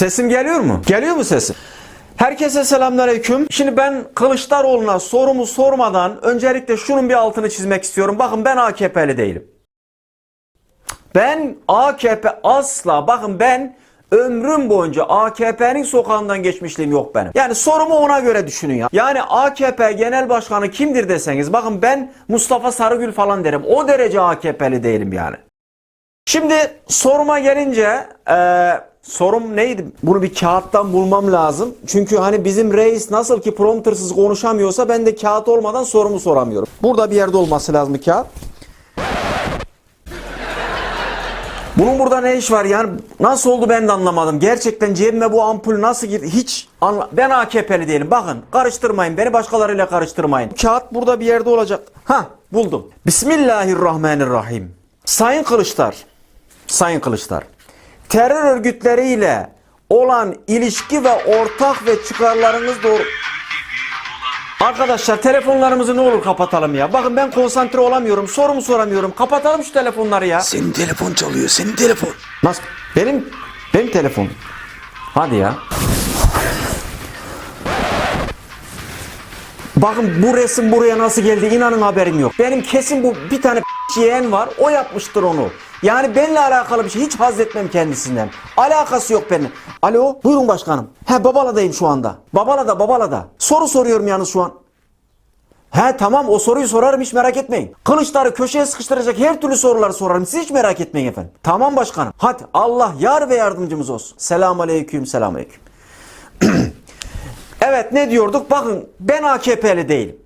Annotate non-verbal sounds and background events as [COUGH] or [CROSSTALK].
Sesim geliyor mu? Geliyor mu sesim? Herkese selamünaleyküm. Şimdi ben Kılıçdaroğlu'na sorumu sormadan öncelikle şunun bir altını çizmek istiyorum. Bakın ben AKP'li değilim. Ben AKP asla bakın ben ömrüm boyunca AKP'nin sokağından geçmişliğim yok benim. Yani sorumu ona göre düşünün ya. Yani AKP genel başkanı kimdir deseniz bakın ben Mustafa Sarıgül falan derim. O derece AKP'li değilim yani. Şimdi soruma gelince eee, sorum neydi? Bunu bir kağıttan bulmam lazım. Çünkü hani bizim reis nasıl ki promptersız konuşamıyorsa ben de kağıt olmadan sorumu soramıyorum. Burada bir yerde olması lazım kağıt. Bunun burada ne iş var yani nasıl oldu ben de anlamadım. Gerçekten cebime bu ampul nasıl girdi hiç anla ben AKP'li değilim. Bakın karıştırmayın beni başkalarıyla karıştırmayın. Kağıt burada bir yerde olacak. Ha buldum. Bismillahirrahmanirrahim. Sayın Kılıçlar. Sayın Kılıçlar. Terör örgütleriyle olan ilişki ve ortak ve çıkarlarınız doğru... Arkadaşlar telefonlarımızı ne olur kapatalım ya. Bakın ben konsantre olamıyorum. Sorumu soramıyorum. Kapatalım şu telefonları ya. Senin telefon çalıyor, senin telefon. Nasıl? Benim benim telefon. Hadi ya. Bakın bu resim buraya nasıl geldi inanın haberim yok. Benim kesin bu bir tane [LAUGHS] yeğen var o yapmıştır onu. Yani benimle alakalı bir şey hiç haz etmem kendisinden. Alakası yok benimle. Alo buyurun başkanım. He Babala'dayım şu anda. Babala'da Babala'da. Soru soruyorum yalnız şu an. He tamam o soruyu sorarım hiç merak etmeyin. Kılıçları köşeye sıkıştıracak her türlü soruları sorarım. Siz hiç merak etmeyin efendim. Tamam başkanım. Hadi Allah yar ve yardımcımız olsun. Selamun aleyküm selamun aleyküm. [CLEARS THROAT] evet ne diyorduk? Bakın ben AKP'li değilim.